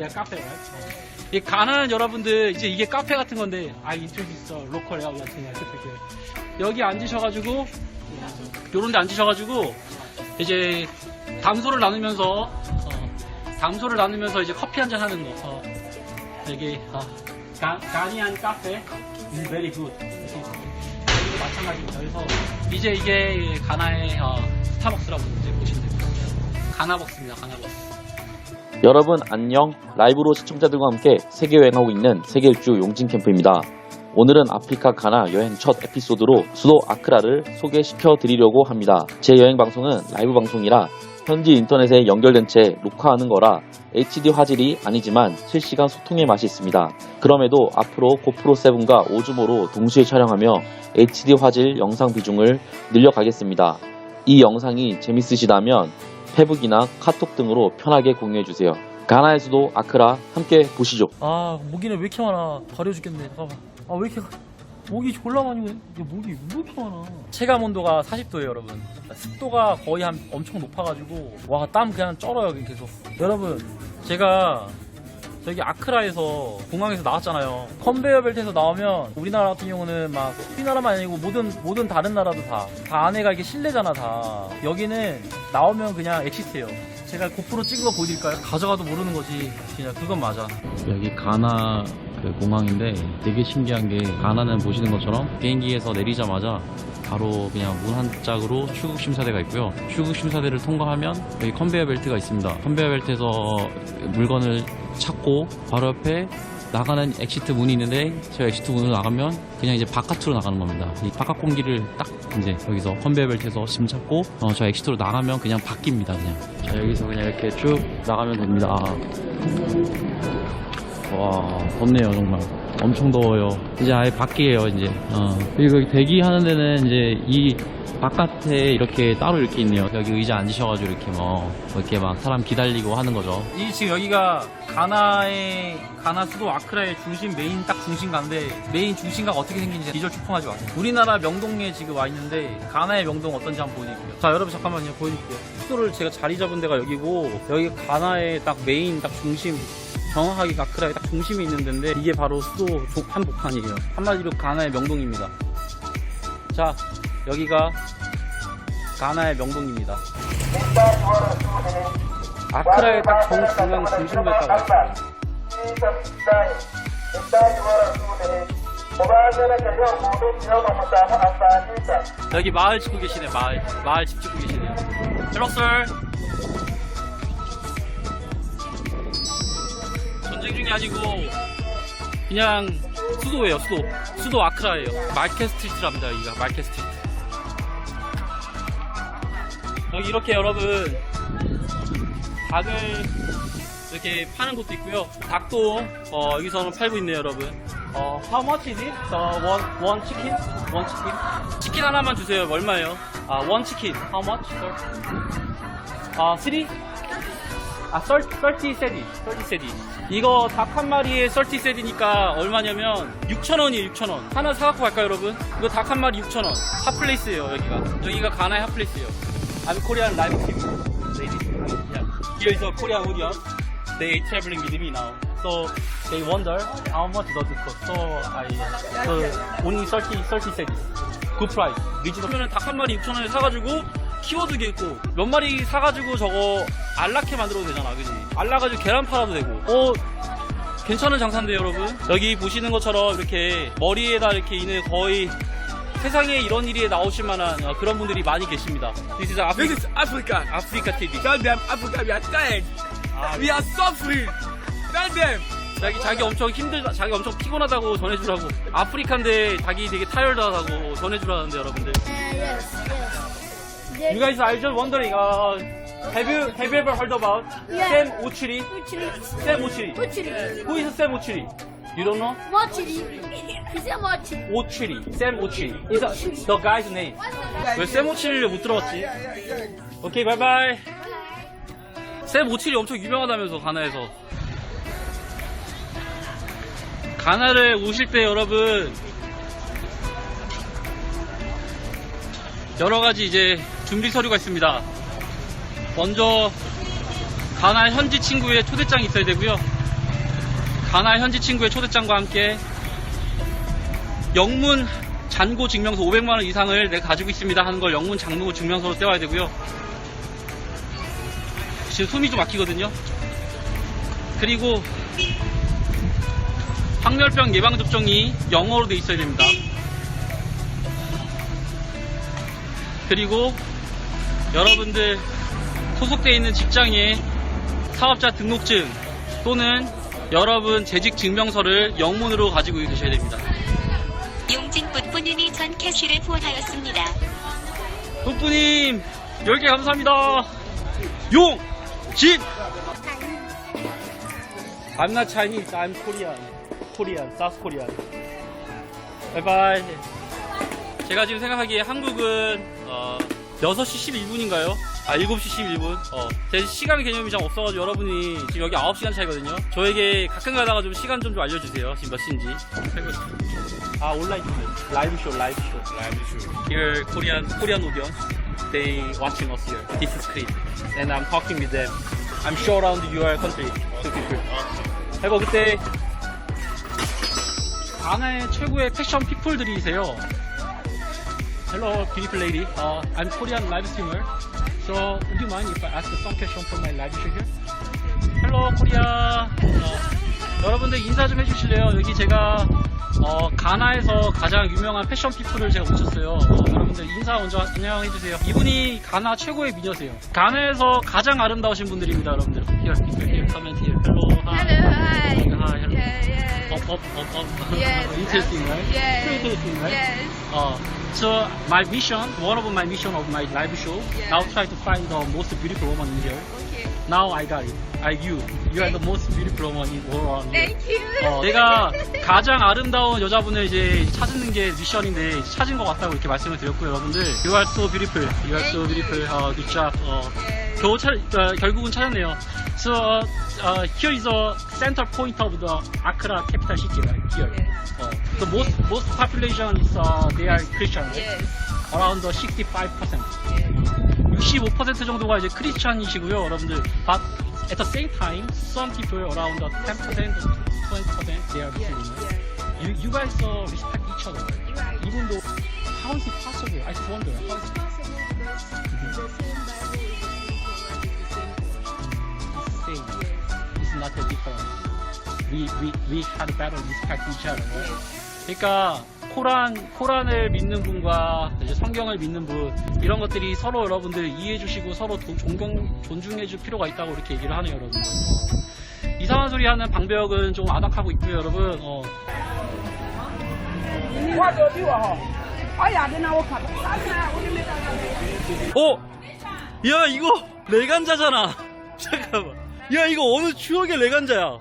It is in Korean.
야 카페. 이 가나는 여러분들 이제 이게 카페 같은 건데 아 이쪽 있어 로컬 야 그냥 여기 앉으셔가지고 요런데 앉으셔가지고 이제 담소를 나누면서 어, 담소를 나누면서 이제 커피 한 잔 하는 거. 어, 되게 어, 가, 가니안 카페 very good. 여기도 마찬가지입니다. 그래서 이제 이게 가나의 어, 스타벅스라고 이제 보시면 됩니다. 가나벅스입니다. 가나벅스. 여러분 안녕 라이브로 시청자들과 함께 세계 여행하고 있는 세계 일주 용진 캠프입니다. 오늘은 아프리카 가나 여행 첫 에피소드로 수도 아크라를 소개시켜 드리려고 합니다. 제 여행 방송은 라이브 방송이라 현지 인터넷에 연결된 채 녹화하는 거라 HD 화질이 아니지만 실시간 소통의 맛이 있습니다. 그럼에도 앞으로 고프로 7과 오즈모로 동시에 촬영하며 HD 화질 영상 비중을 늘려가겠습니다. 이 영상이 재밌으시다면 페북이나 카톡 등으로 편하게 공유해주세요. 가나의 수도 아크라 함께 보시죠. 아 모기는 왜 이렇게 많아? 가려 죽겠네. 잠깐만. 아 왜 이렇게 모기 졸라 많이 오네 이게 모기 왜 이렇게 많아? 체감 온도가 40도예요 여러분. 습도가 거의 한 엄청 높아가지고 와 땀 그냥 쩔어요 계속. 여러분 제가 저기 아크라에서 공항에서 나왔잖아요. 컨베이어 벨트에서 나오면 우리나라 같은 경우는 막 우리나라만 아니고 모든 모든 다른 나라도 다 다 안에가 이게 실내잖아 다. 여기는 나오면 그냥 엑시트예요. 제가 고프로 찍은 거 보여드릴까요? 가져가도 모르는 거지. 그냥 그건 맞아. 여기 가나 그 공항인데 되게 신기한 게 가나는 보시는 것처럼 비행기에서 내리자마자 바로 그냥 문 한 짝으로 출국 심사대가 있고요. 출국 심사대를 통과하면 여기 컨베이어 벨트가 있습니다. 컨베이어 벨트에서 물건을 찾고 바로 옆에 나가는 엑시트 문이 있는데 저 엑시트 문으로 나가면 그냥 이제 바깥으로 나가는 겁니다. 이 바깥 공기를 딱 이제 여기서 컨베이어 벨트에서 짐 찾고 어, 저 엑시트로 나가면 그냥 바뀝니다. 그냥 자 여기서 그냥 이렇게 쭉 나가면 됩니다. 와 덥네요 정말 엄청 더워요 이제 아예 밖이에요 이제 어. 그리고 여기 대기하는 데는 이제 이 바깥에 이렇게 따로 이렇게 있네요 여기 의자 앉으셔가지고 이렇게 뭐 이렇게 막 사람 기다리고 하는 거죠 이 지금 여기가 가나의 가나 수도 아크라의 중심 메인 딱 중심가인데 메인 중심가가 어떻게 생긴지 비주얼 추풍하지 마세요. 우리나라 명동에 지금 와 있는데 가나의 명동 어떤지 한번 보여드릴게요. 자 여러분 잠깐만요 보여드릴게요. 수도를 제가 자리 잡은 데가 여기고 여기 가나의 딱 메인 딱 중심 정확하게 아크라의 딱 중심에 있는 데인데 이게 바로 수도 조- 한복판이에요. 한마디로 가나의 명동입니다. 자 여기가 가나의 명동입니다. 아크라의 딱 정중앙 중심부에 딱 와있어요. 여기 마을 짓고 계시네 마을 마을 집 짓고 계시네요 전 쟁 중이 아니고 그냥 수도예요 수도 수도 아크라예요 마켓 스트리트랍니다 여기가 마켓 스트리트 여기 이렇게 여러분 닭을 이렇게 파는 곳도 있고요 닭도 어, 여기서는 팔고 있네요 여러분 어, how much is it? The one, one chicken? One chicken? 치킨 하나만 주세요. 얼마예요? 아, one chicken. How much? 아, three? 아, 30, 30 세디. 30 세디. 이거 닭 한 마리에 30 세디니까 얼마냐면 6,000원이에요, 6,000원. 하나 사갖고 갈까요, 여러분? 이거 닭 한 마리 6,000원. 핫플레이스예요, 여기가. 여기가 가나의 핫플레이스예요. Live TV. Ladies. Yeah. Here is a Korean audience. They traveling with me now. So they wonder how much does it cost. So I so only 30 30 cents. Good price. 리즈너블. 닭한 마리 6천 원에 사가지고 키워도 되겠고 몇 마리 사가지고 저거 알라케 만들어도 되잖아, 그지? 알라가지고 계란 팔아도 되고. 어 괜찮은 장사인데 여러분. 여기 보시는 것처럼 이렇게 머리에다 이렇게 있는 거의 세상에 이런 일이 나오실 만한 어, 그런 분들이 많이 계십니다. This is Africa, This is Africa. Africa TV. Tell them Africa we are tired. 아, We are suffering. Tell them. 자기 자기 엄청 힘들다, 자기 엄청 피곤하다고 전해주라고. 아프리카인데 자기 되게 타열하다고 전해주라는데 여러분들. You guys are just wondering, uh, have you have you ever heard about Yeah. Sam Ochiri? Uchiri. Sam Ochiri. Uchiri. Who is Sam Ochiri? You don't know? Mochiri. He said mochiri. Ochiri. Sam Ochiri. Is a, the guy's name. 왜샘 오치리를 못 들어봤지? 오케이, 바이바이. 샘 오치리 엄청 유명하다면서, 가나에서. 가나를 오실 때 여러분, 여러 가지 이제 준비 서류가 있습니다. 먼저, 가나 현지 친구의 초대장이 있어야 되고요. 가나 현지 친구의 초대장과 함께 영문 잔고 증명서 500만 원 이상을 내가 가지고 있습니다 하는 걸 영문 장고 증명서로 떼와야 되고요. 지금 숨이 좀 막히거든요. 그리고 황열병 예방 접종이 영어로 돼 있어야 됩니다. 그리고 여러분들 소속되어 있는 직장의 사업자 등록증 또는 여러분 재직 증명서를 영문으로 가지고 계셔야 됩니다. 용진 뿌뿌님이 전 캐시를 후원하였습니다. 덕분님 10개 감사합니다. 용! 진! I'm not Chinese, I'm Korean. Korean, South Korean. 바이바이. 제가 지금 생각하기에 한국은 어, 6시 11분인가요? 아 7시 11분 어, 제 시간 개념이 좀 없어가지고 여러분이 지금 여기 9시간 차이거든요 저에게 가끔 가다가 좀 시간 좀, 좀 알려주세요 지금 몇 시인지 아 온라인 쇼 라이브 쇼 라이브 쇼 라이브 쇼 Here Korean Korean audience they watching us here this is Chris and I'm talking with them I'm sure around your country two people 해고 그때 가나의 최고의 패션 피플들이세요 Hello, beautiful lady. Uh, I'm Korean live streamer. So, would you mind if I ask some question for my live show here? Hello, Korea. 어, 여러분들 인사 좀 해주실래요? 여기 제가 어, 가나에서 가장 유명한 패션 피플을 제가 모셨어요. 어, 여러분들 인사 먼저 안녕해주세요. 이분이 가나 최고의 미녀세요. 가나에서 가장 아름다우신 분들입니다, 여러분들. Here, here, here, comment here. Hello, hi. Hello, hi. Hi, hello. Yeah, yeah. Up, up, up, up. Yes. Interesting, right? Yes. Interesting, right? Yes. Uh, so my mission, one of my mission of my live show, Yeah. now try to find the most beautiful woman in here. Okay. Now I got it. I you. You are the most beautiful woman in around here. Thank you. 어, 내가 가장 아름다운 여자분을 이제 찾는 게 미션인데 찾은 것 같다고 이렇게 말씀을 드렸고요, 여러분들. You are so beautiful. You are so beautiful. 어, good job. 어. 겨우 찾, 어, 결국은 찾았네요. So uh, uh, here is the center point of the Accra capital city, right? Here. Yes. 어, the most most population is uh, they are Christian, right? Yes. around the 65%. Yes. 65% 정도가 이제 크리스천이시고요, 여러분들. But at the same time, some people around the 10% to 20% they are. Muslim. Yes. You, you guys uh, respect each other. Right. Even though, how is it possible? I just wonder. How is it Possible because We, we, we had better respect each other. 그러니까 코란 코란을 믿는 분과 이제 성경을 믿는 분 이런 것들이 서로 여러분들 이해해 주시고 서로 도- 존경 존중해 줄 필요가 있다고 이렇게 얘기를 하네요 여러분들 어. 이상한 소리 하는 방배역은 좀 아닥하고 있고요 여러분 어. 어? 야 이거 레간자잖아 잠깐만 야 이거 어느 추억의 레간자야